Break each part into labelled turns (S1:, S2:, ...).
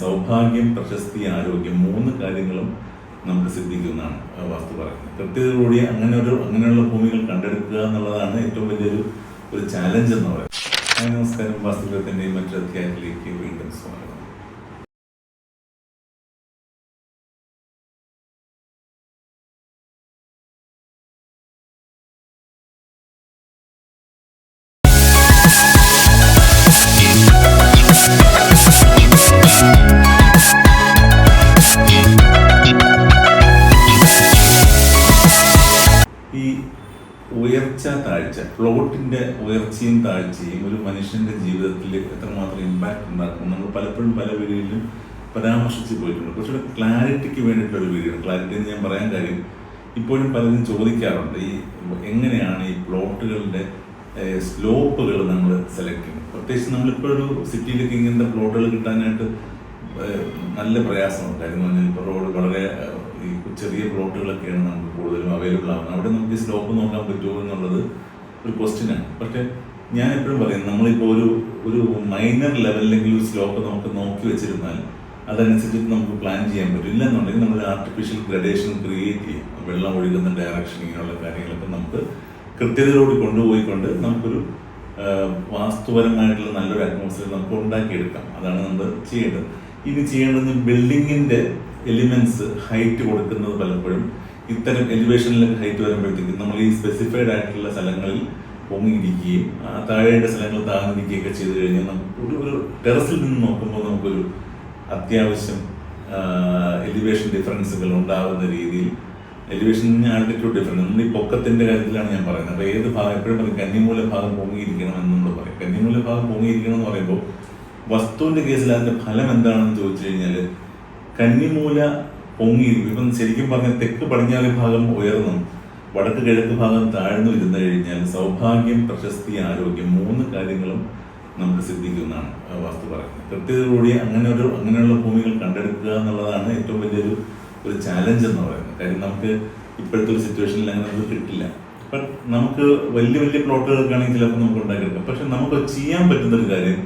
S1: സൗഭാഗ്യം പ്രശസ്തി ആരോഗ്യം മൂന്ന് കാര്യങ്ങളും നമുക്ക് സിദ്ധിക്കുന്നതാണ് വാസ്തു പറയുന്നത്. കൃത്യതയോടുകൂടി അങ്ങനെ ഒരു അങ്ങനെയുള്ള ഭൂമികൾ കണ്ടെടുക്കുക എന്നുള്ളതാണ് ഏറ്റവും വലിയൊരു ഒരു ചാലഞ്ച് എന്ന് പറയുന്നത്. നമസ്കാരം. വാസ്തുഗ്രഹത്തിന്റെയും മറ്റൊരു അധ്യായത്തിലേക്ക് വീണ്ടും സ്വാഗതം. താഴ്ച ഫ്ലോട്ടിന്റെ ഉയർച്ചയും താഴ്ചയും ഒരു മനുഷ്യന്റെ ജീവിതത്തിൽ എത്രമാത്രം ഇമ്പാക്ട് ഉണ്ടാക്കും നമ്മൾ പലപ്പോഴും പല വീഡിയോയിലും പരാമർശിച്ച് പോയിട്ടുണ്ട്. പക്ഷേ ക്ലാരിറ്റിക്ക് വേണ്ടിയിട്ടുള്ള ഒരു വീഡിയോ ക്ലാരിറ്റി എന്ന് ഞാൻ പറയാൻ കാര്യം ഇപ്പോഴും പലരും ചോദിക്കാറുണ്ട് ഈ എങ്ങനെയാണ് ഈ പ്ലോട്ടുകളുടെ സ്ലോപ്പുകൾ നമ്മൾ സെലക്ട് ചെയ്യുന്നത്? പ്രത്യേകിച്ച് നമ്മളിപ്പോൾ ഒരു സിറ്റിയിലേക്ക് ഇങ്ങനത്തെ പ്ലോട്ടുകൾ കിട്ടാനായിട്ട് നല്ല പ്രയാസമുണ്ട് കാര്യം പറഞ്ഞാൽ ഇപ്പോൾ റോഡ് വളരെ ചെറിയ പ്ലോട്ടുകളൊക്കെയാണ് നമുക്ക് കൂടുതലും അവൈലബിൾ ആവുന്നത്. അവിടെ നമുക്ക് സ്ലോപ്പ് നോക്കാൻ പറ്റുമോ എന്നുള്ളത് ഒരു ക്വസ്റ്റ്യനാണ് പക്ഷേ ഞാൻ എപ്പോഴും പറയും നമ്മളിപ്പോൾ ഒരു ഒരു മൈനർ ലെവലിലെങ്കിലും ഒരു സ്ലോപ്പ് നമുക്ക് നോക്കി വെച്ചിരുന്നാൽ അതനുസരിച്ച് നമുക്ക് പ്ലാൻ ചെയ്യാൻ പറ്റും. ഇല്ലെന്നുണ്ടെങ്കിൽ നമ്മൾ ആർട്ടിഫിഷ്യൽ ഗ്രഡേഷൻ ക്രിയേറ്റ് ചെയ്യും. വെള്ളം ഒഴുകുന്ന ഡയറക്ഷൻ ഇങ്ങനെയുള്ള കാര്യങ്ങളൊക്കെ നമുക്ക് കൃത്യതയോട് കൊണ്ടുപോയിക്കൊണ്ട് നമുക്കൊരു വാസ്തുപരമായിട്ടുള്ള നല്ലൊരു അറ്റ്മോസ്ഫിയർ നമുക്ക് ഉണ്ടാക്കിയെടുക്കാം. അതാണ് നമ്മൾ ചെയ്യേണ്ടത്. ഇനി ചെയ്യേണ്ടത് ബിൽഡിങ്ങിന്റെ എലിമെന്റ്സ് ഹൈറ്റ് കൊടുക്കുന്നത് പലപ്പോഴും ഇത്തരം എലിവേഷനിലൊക്കെ ഹൈറ്റ് വരുമ്പോഴത്തേക്കും നമ്മൾ ഈ സ്പെസിഫൈഡ് ആയിട്ടുള്ള സ്ഥലങ്ങളിൽ പൊങ്ങിയിരിക്കുകയും ആ താഴെയുടെ സ്ഥലങ്ങൾ താഴ്ന്നിരിക്കുകയൊക്കെ ചെയ്തു കഴിഞ്ഞാൽ നമുക്ക് ഒരു ഒരു ടെറസിൽ നിന്ന് നോക്കുമ്പോൾ നമുക്കൊരു അത്യാവശ്യം എലിവേഷൻ ഡിഫറൻസുകൾ ഉണ്ടാകുന്ന രീതിയിൽ എലിവേഷൻ ആൾട്ടിറ്റ്യൂഡ് ഡിഫറൻസ് നമ്മൾ ഈ പൊക്കത്തിന്റെ കാര്യത്തിലാണ് ഞാൻ പറയുന്നത്. അപ്പോൾ ഏത് ഭാഗം എപ്പോഴും പറയും കന്നിമൂല ഭാഗം പൊങ്ങിയിരിക്കണം എന്ന് നമ്മൾ പറയും. കന്നിമൂല ഭാഗം പൊങ്ങിയിരിക്കണം എന്ന് പറയുമ്പോൾ വസ്തുവിന്റെ കേസിൽ അതിന്റെ ഫലം എന്താണെന്ന് ചോദിച്ചു കഴിഞ്ഞാൽ കന്നിമൂല പൊങ്ങിയിരിക്കും ഇപ്പം ശരിക്കും പറഞ്ഞ തെക്ക് പടിഞ്ഞാറ് ഭാഗം ഉയർന്നും വടക്ക് കിഴക്ക് ഭാഗം താഴ്ന്നു ഇരുന്നു കഴിഞ്ഞാൽ സൗഭാഗ്യം പ്രശസ്തി ആരോഗ്യം മൂന്ന് കാര്യങ്ങളും നമുക്ക് സിദ്ധിക്കുന്നതാണ് വാസ്തു പറയുന്നത്. കൃത്യതയോടുകൂടി അങ്ങനെ ഒരു അങ്ങനെയുള്ള ഭൂമികൾ കണ്ടെടുക്കുക എന്നുള്ളതാണ് ഏറ്റവും വലിയൊരു ഒരു ചാലഞ്ച് എന്ന് പറയുന്നത്. കാര്യം നമുക്ക് ഇപ്പോഴത്തെ ഒരു സിറ്റുവേഷനിൽ അങ്ങനെ നമുക്ക് കിട്ടില്ല. ബട്ട് നമുക്ക് വലിയ വലിയ പ്ലോട്ടുകൾക്കാണെങ്കിൽ ചിലപ്പോൾ നമുക്ക് ഉണ്ടാക്കിയെടുക്കാം. പക്ഷെ നമുക്ക് ചെയ്യാൻ പറ്റുന്ന ഒരു കാര്യം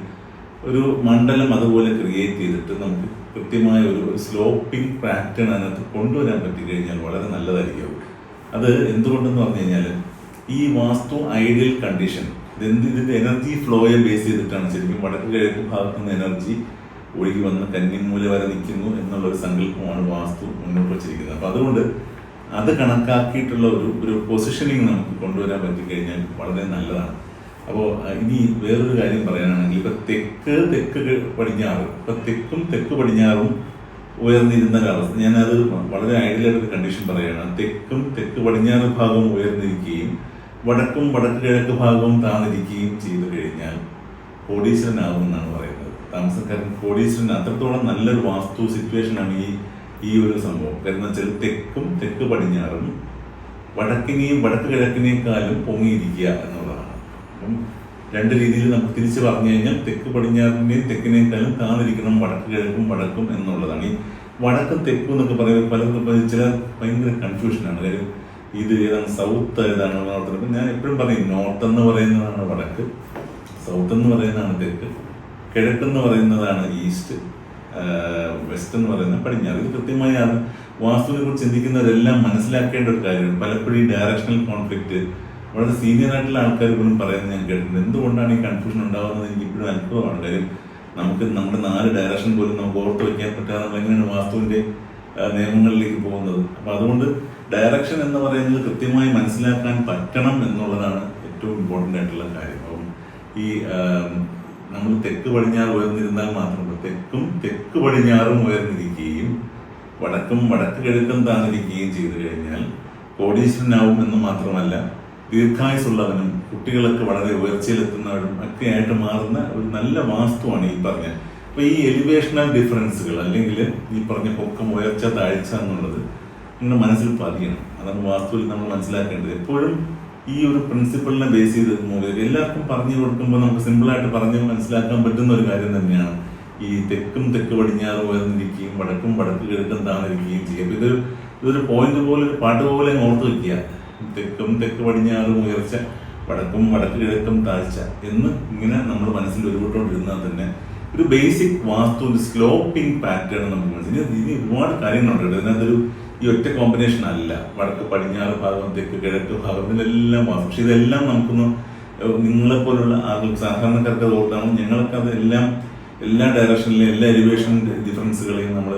S1: ഒരു മണ്ഡലം അതുപോലെ ക്രിയേറ്റ് ചെയ്തിട്ട് നമുക്ക് കൃത്യമായ ഒരു സ്ലോപ്പിംഗ് പാറ്റേൺ അതിനകത്ത് കൊണ്ടുവരാൻ പറ്റി കഴിഞ്ഞാൽ വളരെ നല്ലതായിരിക്കും. അത് എന്തുകൊണ്ടെന്ന് പറഞ്ഞു കഴിഞ്ഞാൽ ഈ വാസ്തു ഐഡിയൽ കണ്ടീഷൻ ഇതെന്ത് ഇതിന്റെ എനർജി ഫ്ലോയെ ബേസ് ചെയ്തിട്ടാണ് ശരിക്കും വടക്ക് കിഴക്ക് ഭാഗത്തു നിന്ന് എനർജി ഒഴുകി വന്ന് കന്നിമൂല വരെ നിൽക്കുന്നു എന്നുള്ള ഒരു സങ്കല്പമാണ് വാസ്തു മുന്നോട്ട് വച്ചിരിക്കുന്നത്. അപ്പോൾ അതുകൊണ്ട് അത് കണക്കാക്കിയിട്ടുള്ള ഒരു ഒരു പൊസിഷനിങ് നമുക്ക് കൊണ്ടുവരാൻ പറ്റിക്കഴിഞ്ഞാൽ വളരെ നല്ലതാണ്. അപ്പോൾ ഇനി വേറൊരു കാര്യം പറയാനാണെങ്കിൽ ഇപ്പൊ തെക്ക് തെക്ക് പടിഞ്ഞാറ്. ഇപ്പൊ തെക്കും തെക്ക് പടിഞ്ഞാറും ഉയർന്നിരുന്ന കാലത്ത് ഞാനത് വളരെ ഐഡിയലായിട്ട് ഒരു കണ്ടീഷൻ പറയുകയാണ്. തെക്കും തെക്ക് പടിഞ്ഞാറ് ഭാഗവും ഉയർന്നിരിക്കുകയും വടക്കും വടക്ക് കിഴക്ക് ഭാഗവും താണിരിക്കുകയും ചെയ്തു കഴിഞ്ഞാൽ കോടീശ്വരനാകും എന്നാണ് പറയുന്നത്. താമസക്കാരൻ കോടീശ്വരൻ അത്രത്തോളം നല്ലൊരു വാസ്തു സിറ്റുവേഷനാണ് ഈ ഈ ഒരു സംഭവം. കാരണം വെച്ചാൽ തെക്കും തെക്ക് പടിഞ്ഞാറും വടക്കിനെയും വടക്ക് കിഴക്കിനേക്കാളും പൊങ്ങിയിരിക്കുക എന്നുള്ളതാണ്. അപ്പം രണ്ട് രീതിയിൽ നമുക്ക് തിരിച്ച് പറഞ്ഞു കഴിഞ്ഞാൽ തെക്ക് പടിഞ്ഞാറിന്റെയും തെക്കിനേക്കാളും കാണിരിക്കണം വടക്ക് കിഴക്കും വടക്കും എന്നുള്ളതാണ്. ഈ വടക്കും തെക്കും എന്നൊക്കെ പറയുമ്പോൾ പലർക്കും ചില ഭയങ്കര കൺഫ്യൂഷനാണ് കാര്യം ഇത് ഏതാണ് സൗത്ത് ഏതാണ് നോർത്ത് അപ്പം ഞാൻ എപ്പോഴും പറയും നോർത്ത് എന്ന് പറയുന്നതാണ് വടക്ക് സൗത്ത് എന്ന് പറയുന്നതാണ് തെക്ക് കിഴക്ക് എന്ന് പറയുന്നതാണ് ഈസ്റ്റ് വെസ്റ്റ് എന്ന് പറയുന്ന പടിഞ്ഞാറ്. ഇത് കൃത്യമായി വാസ്തുവിനെ കുറിച്ച് ചിന്തിക്കുന്നവരെല്ലാം മനസ്സിലാക്കേണ്ട ഒരു കാര്യമാണ്. പലപ്പോഴും ഈ ഡയറക്ഷണൽ കോൺഫ്ലിക്റ്റ് വളരെ സീനിയർ ആയിട്ടുള്ള ആൾക്കാർ ഇപ്പോഴും പറയുന്നത് ഞാൻ കേട്ടിട്ടുണ്ട്. എന്തുകൊണ്ടാണ് ഈ കൺഫ്യൂഷൻ ഉണ്ടാകുന്നത് എനിക്ക് ഇപ്പോഴും അനുഭവമാണ്. കാര്യം നമുക്ക് നമ്മുടെ നാല് ഡയറക്ഷൻ പോലും നമുക്ക് ഓർത്ത് വയ്ക്കാൻ പറ്റാതെ നമ്മൾ എങ്ങനെയാണ് വാസ്തുവിന്റെ നിയമങ്ങളിലേക്ക് പോകുന്നത്? അപ്പൊ അതുകൊണ്ട് ഡയറക്ഷൻ എന്ന് പറയുന്നത് കൃത്യമായി മനസ്സിലാക്കാൻ പറ്റണം എന്നുള്ളതാണ് ഏറ്റവും ഇമ്പോർട്ടന്റ് ആയിട്ടുള്ള കാര്യം. അപ്പം ഈ നമ്മൾ തെക്ക് പടിഞ്ഞാറ് ഉയർന്നിരുന്നാൽ മാത്രം പോരാ. തെക്കും തെക്ക് പടിഞ്ഞാറും ഉയർന്നിരിക്കുകയും വടക്കും വടക്ക് കിഴക്കും താന്നിരിക്കുകയും ചെയ്തു കഴിഞ്ഞാൽ കോടീശ്വരനാവും എന്ന് മാത്രമല്ല ദീർഘായുസുള്ളവനും കുട്ടികളൊക്കെ വളരെ ഉയർച്ചയിലെത്തുന്നവരും ഒക്കെ ആയിട്ട് മാറുന്ന ഒരു നല്ല വാസ്തുവാണ് ഈ പറഞ്ഞ. അപ്പൊ ഈ എലിവേഷണൽ ഡിഫറൻസുകൾ അല്ലെങ്കിൽ ഈ പറഞ്ഞ പൊക്കം ഉയർച്ച താഴ്ച എന്നുള്ളത് നിങ്ങളുടെ മനസ്സിൽ പതിയണം. അതാണ് വാസ്തുവിൽ നമ്മൾ മനസ്സിലാക്കേണ്ടത്. എപ്പോഴും ഈ ഒരു പ്രിൻസിപ്പളിനെ ബേസ് ചെയ്ത് മൂവ് എല്ലാവർക്കും പറഞ്ഞു കൊടുക്കുമ്പോൾ നമുക്ക് സിമ്പിളായിട്ട് പറഞ്ഞ് മനസ്സിലാക്കാൻ പറ്റുന്ന ഒരു കാര്യം തന്നെയാണ്. ഈ തെക്കും തെക്ക് പടിഞ്ഞാറും ഉയർന്നിരിക്കുകയും വടക്കും വടക്ക് കിഴക്കും താണിരിക്കുകയും ചെയ്യും ഇതൊരു ഇതൊരു പോയിന്റ് പോലെ ഒരു പാട്ട് പോലെ ഓർത്ത് വെക്കുക. തെക്കും തെക്ക് പടിഞ്ഞാറും ഉയർച്ച വടക്കും വടക്ക് കിഴക്കും താഴ്ച എന്ന് ഇങ്ങനെ നമ്മൾ മനസ്സിൽ ഉരുവിട്ടോണ്ടിരുന്നാൽ തന്നെ ഒരു ബേസിക് വാസ്തു ഒരു സ്ലോപ്പിംഗ് പാറ്റേൺ നമുക്ക് മനസ്സിലായി ഇനി ഒരുപാട് കാര്യങ്ങളുണ്ട്. ഇതിനകത്തൊരു ഈ ഒറ്റ കോമ്പിനേഷൻ അല്ല. വടക്ക് പടിഞ്ഞാറ് ഭാഗം തെക്ക് കിഴക്ക് ഭാഗം ഇതിലെല്ലാം വാസ്തു പക്ഷെ ഇതെല്ലാം നമുക്കൊന്ന് നിങ്ങളെ പോലുള്ള ആളുകൾ സാധാരണക്കാർക്ക് അത് ഓർത്താണ് ഞങ്ങൾക്ക് അത് എല്ലാം എല്ലാ ഡയറക്ഷനിലെയും എല്ലാ എലിവേഷൻ ഡിഫറൻസുകളെയും നമ്മൾ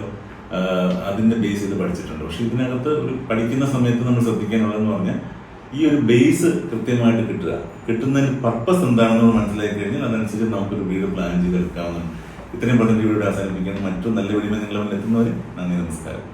S1: അതിന്റെ ബേസ് ചെയ്ത് പഠിച്ചിട്ടുണ്ട്. പക്ഷെ ഇതിനകത്ത് ഒരു പഠിക്കുന്ന സമയത്ത് നമ്മൾ ശ്രദ്ധിക്കാനുള്ളതെന്ന് പറഞ്ഞാൽ ഈ ഒരു ബേസ് കൃത്യമായിട്ട് കിട്ടുക. കിട്ടുന്നതിന് പർപ്പസ് എന്താണെന്ന് മനസ്സിലാക്കി കഴിഞ്ഞാൽ അതനുസരിച്ച് നമുക്കൊരു വീട് പ്ലാൻ ചെയ്തെടുക്കാവുന്നതാണ്. ഇത്രയും പറഞ്ഞ വീഡിയോ അവസാനിപ്പിക്കണം മറ്റു നല്ല വീഡിയോ നിങ്ങളെ എത്തുന്നവരെ നന്ദി നമസ്കാരം.